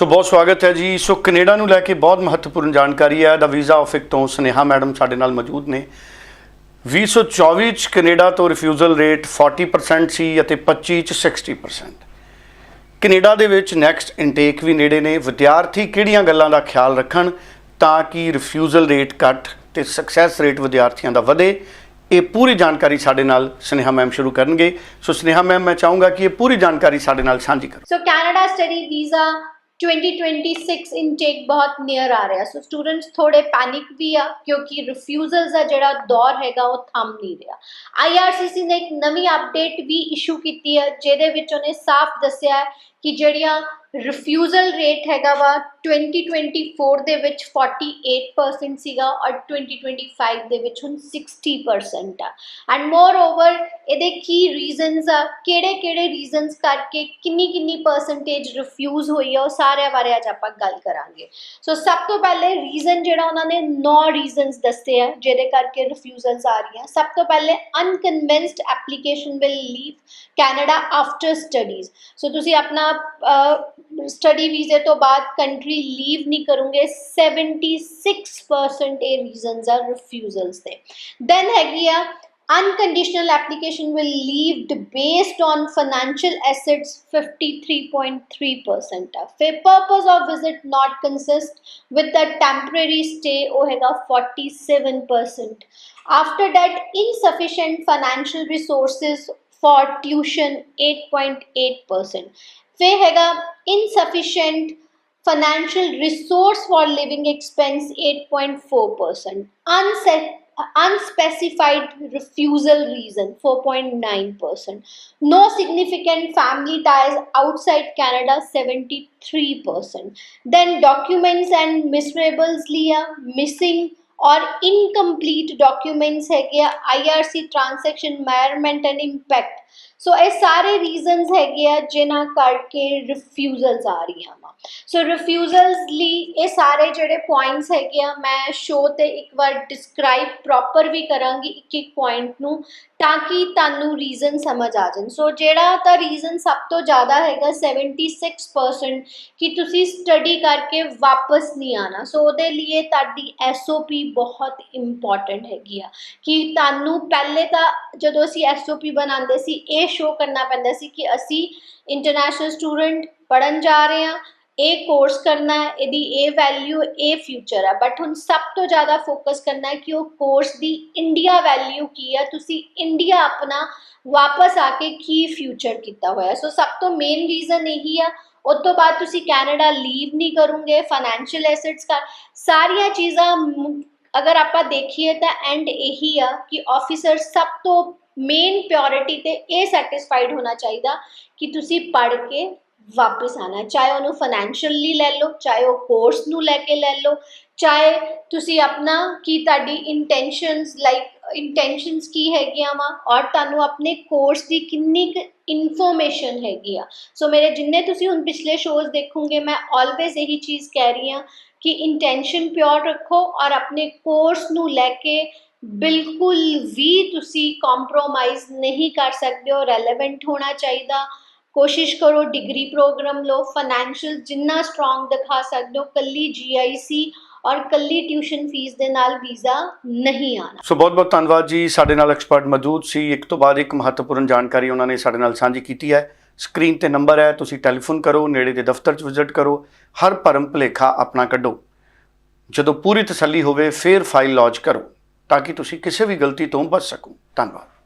ਸੋ ਬਹੁਤ ਸਵਾਗਤ ਹੈ ਜੀ। ਸੋ ਕੈਨੇਡਾ ਨੂੰ ਲੈ ਕੇ ਬਹੁਤ ਮਹੱਤਵਪੂਰਨ ਜਾਣਕਾਰੀ ਹੈ। ਦਾ ਵੀਜ਼ਾ ਆਫਿਕ ਤੋਂ ਸਨੇਹਾ ਮੈਡਮ ਸਾਡੇ ਨਾਲ ਮੌਜੂਦ ਨੇ। 2024 ਚ ਕੈਨੇਡਾ ਤੋਂ ਰਿਫਿਊਜ਼ਲ ਰੇਟ 40% ਸੀ ਅਤੇ 25 ਚ 60% ਕੈਨੇਡਾ ਦੇ ਵਿੱਚ ਨੈਕਸਟ ਇਨਟੇਕ ਵੀ ਨੇੜੇ ਨੇ। ਵਿਦਿਆਰਥੀ ਕਿਹੜੀਆਂ ਗੱਲਾਂ ਦਾ ਖਿਆਲ ਰੱਖਣ ਤਾਂ ਕਿ ਰਿਫਿਊਜ਼ਲ ਰੇਟ ਘੱਟ ਤੇ ਸਕਸੈਸ ਰੇਟ ਵਿਦਿਆਰਥੀਆਂ ਦਾ ਵਧੇ? ਇਹ ਪੂਰੀ ਜਾਣਕਾਰੀ ਸਾਡੇ ਨਾਲ ਸਨੇਹਾ ਮੈਮ ਸ਼ੁਰੂ ਕਰਨਗੇ। ਸੋ ਸਨੇਹਾ ਮੈਮ, ਮੈਂ ਚਾਹੂੰਗਾ ਕਿ ਇਹ ਪੂਰੀ ਜਾਣਕਾਰੀ ਸਾਡੇ ਨਾਲ ਸਾਂਝੀ ਕਰੋ। So Canada study visa 2026 intake ਬਹੁਤ ਨੀਅਰ ਆ ਰਿਹਾ ਸੋ ਸਟੂਡੈਂਟਸ ਥੋੜੇ ਪੈਨਿਕ ਵੀ ਆ ਕਿਉਂਕਿ ਰਿਫਿਊਜ਼ਲਸ ਦਾ ਜਿਹੜਾ ਦੌਰ ਹੈਗਾ ਉਹ ਥੰਮ ਨਹੀਂ ਰਿਹਾ IRCC ਨੇ ਇੱਕ ਨਵੀਂ ਅਪਡੇਟ ਵੀ ਇਸ਼ੂ ਕੀਤੀ ਹੈ ਜਿਹਦੇ ਵਿੱਚ ਉਹਨੇ ਸਾਫ਼ ਦੱਸਿਆ ਹੈ ਕਿ ਜਿਹੜੀਆਂ ਰਿਫਿਊਜ਼ਲ ਰੇਟ ਹੈਗਾ ਵਾ 2024 ਦੇ ਵਿੱਚ 48% ਸੀਗਾ ਔਰ 2025 ਦੇ ਵਿੱਚ ਹੁਣ 60% ਆ। ਐਂਡ ਮੋਰ ਓਵਰ ਇਹਦੇ ਕੀ ਰੀਜ਼ਨਸ ਆ? ਕਿਹੜੇ ਕਿਹੜੇ ਰੀਜ਼ਨਸ ਕਰਕੇ ਕਿੰਨੀ ਕਿੰਨੀ ਪਰਸੈਂਟੇਜ ਰਿਫਿਊਜ਼ ਹੋਈ ਆ, ਉਹ ਸਾਰਿਆਂ ਬਾਰੇ ਅੱਜ ਆਪਾਂ ਗੱਲ ਕਰਾਂਗੇ। ਸੋ ਸਭ ਤੋਂ ਪਹਿਲੇ ਰੀਜ਼ਨ ਜਿਹੜਾ ਉਹਨਾਂ ਨੇ 9 ਰੀਜ਼ਨਸ ਦੱਸੇ ਆ, ਜਿਹਦੇ ਕਰਕੇ ਰਿਫਿਊਜ਼ਲਸ ਆ ਰਹੀਆਂ। ਸਭ ਤੋਂ ਪਹਿਲੇ unconvinced application will leave Canada after studies so ਤੁਸੀਂ ਆਪਣਾ ਸਟੱਡੀ ਵੀਜ਼ੇ ਤੋਂ ਬਾਅਦ ਕੰਟਰੀ ਲੀਵ ਨਹੀਂ ਕਰੋਗੇ 76% ਇਹ ਰੀਜ਼ਨਸ ਆ ਰਿਫਿਊਜ਼ਲਸ ਦੇ ਦੈਨ ਹੈਗੀ ਆ unconditional application will leave based on financial assets 53.3% ਆ ਫਿਰ purpose of visit not consist with the temporary stay ਉਹ ਹੈਗਾ 47% after that insufficient financial resources for tuition 8.8% ਫੇ ਹੈਗਾ insufficient financial resource for living expense 8.4% unspecified refusal reason 4.9% no significant family ties outside canada 73% then documents and miserables liya missing or incomplete documents hai irc transaction management and impact. So ਇਹ ਸਾਰੇ reasons ਹੈਗੇ ਆ ਜਿਨ੍ਹਾਂ ਕਰਕੇ refusals ਆ ਰਹੀਆਂ ਵਾ। ਸੋ refusals ਲਈ ਇਹ ਸਾਰੇ ਜਿਹੜੇ ਪੁਆਇੰਟਸ ਹੈਗੇ ਆ, ਮੈਂ ਸ਼ੋ ਤੇ ਇੱਕ ਵਾਰ ਡਿਸਕ੍ਰਾਈਬ ਪ੍ਰੋਪਰ ਵੀ ਕਰਾਂਗੀ ਇੱਕ ਇੱਕ ਪੁਆਇੰਟ ਨੂੰ, ਤਾਂ ਕਿ ਤੁਹਾਨੂੰ ਰੀਜ਼ਨ ਸਮਝ ਆ ਜਾਣ। ਸੋ ਜਿਹੜਾ ਤਾਂ ਰੀਜ਼ਨ ਸਭ ਤੋਂ ਜ਼ਿਆਦਾ ਹੈਗਾ 76% ਕਿ ਤੁਸੀਂ ਸਟੱਡੀ ਕਰਕੇ ਵਾਪਸ ਨਹੀਂ ਆਣਾ ਸੋ ਉਹਦੇ ਲਈ ਤੁਹਾਡੀ ਐਸਓਪੀ ਬਹੁਤ ਇੰਪੋਰਟੈਂਟ ਹੈਗੀ ਆ। ਕਿ ਤੁਹਾਨੂੰ ਪਹਿਲੇ ਤਾਂ ਜਦੋਂ ਅਸੀਂ ਐਸਓਪੀ ਬਣਾਉਂਦੇ ਸੀ ਇਹ ਸ਼ੋ ਕਰਨਾ ਪੈਂਦਾ ਸੀ ਕਿ ਅਸੀਂ ਇੰਟਰਨੈਸ਼ਨਲ ਸਟੂਡੈਂਟ ਪੜਨ ਜਾ ਰਹੇ ਹਾਂ, ਇਹ ਕੋਰਸ ਕਰਨਾ ਹੈ, ਇਹਦੀ ਇਹ ਵੈਲਿਊ ਇਹ ਫਿਊਚਰ ਹੈ। ਬਟ ਹੁਣ ਸਭ ਤੋਂ ਜ਼ਿਆਦਾ ਫੋਕਸ ਕਰਨਾ ਹੈ ਕਿ ਉਹ ਕੋਰਸ ਦੀ ਇੰਡੀਆ ਵੈਲਿਊ ਕੀ ਹੈ। ਤੁਸੀਂ ਇੰਡੀਆ ਆਪਣਾ ਵਾਪਸ ਆ ਕੇ ਕੀ ਫਿਊਚਰ ਕੀਤਾ ਹੋਇਆ। ਸੋ ਸਭ ਤੋਂ ਮੇਨ ਰੀਜ਼ਨ ਇਹੀ ਆ। ਉਸ ਤੋਂ ਬਾਅਦ ਤੁਸੀਂ ਕੈਨੇਡਾ ਲੀਵ ਨਹੀਂ ਕਰੋਗੇ ਫਾਈਨੈਂਸ਼ੀਅਲ ਐਸੈਟਸ ਦਾ ਸਾਰੀਆਂ ਚੀਜ਼ਾਂ ਅਗਰ ਆਪਾਂ ਦੇਖੀਏ ਤਾਂ ਐਂਡ ਇਹੀ ਆ ਕਿ ਆਫੀਸਰ ਸਭ ਤੋਂ ਮੇਨ ਪਿਓਰਿਟੀ ਤੇ ਇਹ ਸੈਟੀਸਫਾਈਡ ਹੋਣਾ ਚਾਹੀਦਾ ਕਿ ਤੁਸੀਂ ਪੜ੍ਹ ਕੇ ਵਾਪਸ ਆਣਾ ਚਾਹੇ ਉਹਨੂੰ ਫਾਈਨੈਂਸ਼ੀਅਲੀ ਲੈ ਲਓ, ਚਾਹੇ ਉਹ ਕੋਰਸ ਨੂੰ ਲੈ ਕੇ ਲੈ ਲਓ, ਚਾਹੇ ਤੁਸੀਂ ਆਪਣਾ ਕੀ ਤੁਹਾਡੀ ਇੰਟੈਂਸ਼ਨਸ ਲਾਈਕ ਇੰਟੈਂਸ਼ਨਸ ਕੀ ਹੈਗੀਆਂ ਵਾ, ਔਰ ਤੁਹਾਨੂੰ ਆਪਣੇ ਕੋਰਸ ਦੀ ਕਿੰਨੀ ਕੁ ਇਨਫੋਰਮੇਸ਼ਨ ਹੈਗੀ ਆ। ਸੋ ਮੇਰੇ ਜਿੰਨੇ ਤੁਸੀਂ ਹੁਣ ਪਿਛਲੇ ਸ਼ੋਜ਼ ਦੇਖੋਗੇ, ਮੈਂ ਆਲਵੇਜ਼ ਇਹੀ ਚੀਜ਼ ਕਹਿ ਰਹੀ ਹਾਂ ਕਿ ਇੰਟੈਂਸ਼ਨ ਪਿਓਰ ਰੱਖੋ ਔਰ ਆਪਣੇ ਕੋਰਸ ਨੂੰ ਲੈ ਕੇ ਬਿਲਕੁਲ ਵੀ ਤੁਸੀਂ ਕੰਪਰੋਮਾਈਜ਼ ਨਹੀਂ ਕਰ ਸਕਦੇ ਹੋ ਰੈਲੇਵੈਂਟ ਹੋਣਾ ਚਾਹੀਦਾ। ਕੋਸ਼ਿਸ਼ ਕਰੋ ਡਿਗਰੀ ਪ੍ਰੋਗਰਾਮ ਲਓ ਫਾਈਨੈਂਸ਼ੀਅਲ ਜਿੰਨਾ ਸਟਰੋਂਗ ਦਿਖਾ ਸਕਦੇ ਹੋ ਕੱਲੀ ਜੀਆਈਸੀ ਔਰ ਕੱਲੀ ਟਿਊਸ਼ਨ ਫੀਸ ਦੇ ਨਾਲ ਵੀਜ਼ਾ ਨਹੀਂ ਆਣਾ ਸੋ ਬਹੁਤ ਬਹੁਤ ਧੰਨਵਾਦ ਜੀ। ਸਾਡੇ ਨਾਲ ਐਕਸਪਰਟ ਮੌਜੂਦ ਸੀ। ਇੱਕ ਤੋਂ ਬਾਅਦ ਇੱਕ ਮਹੱਤਵਪੂਰਨ ਜਾਣਕਾਰੀ ਉਹਨਾਂ ਨੇ ਸਾਡੇ ਨਾਲ ਸਾਂਝੀ ਕੀਤੀ ਹੈ। ਸਕਰੀਨ ਤੇ ਨੰਬਰ ਹੈ, ਤੁਸੀਂ ਟੈਲੀਫੋਨ ਕਰੋ, ਨੇੜੇ ਦੇ ਦਫ਼ਤਰ 'ਚ ਵਿਜ਼ਿਟ ਕਰੋ। ਹਰ ਭਰਮ ਭੁਲੇਖਾ ਆਪਣਾ ਕੱਢੋ। ਜਦੋਂ ਪੂਰੀ ਤਸੱਲੀ ਹੋਵੇ, ਫਿਰ ਫਾਈਲ ਲੌਂਚ ਕਰੋ। ਤਾਂ ਕਿ ਤੁਸੀਂ ਕਿਸੇ ਵੀ ਗਲਤੀ ਤੋਂ ਬਚ ਸਕੋ। ਧੰਨਵਾਦ।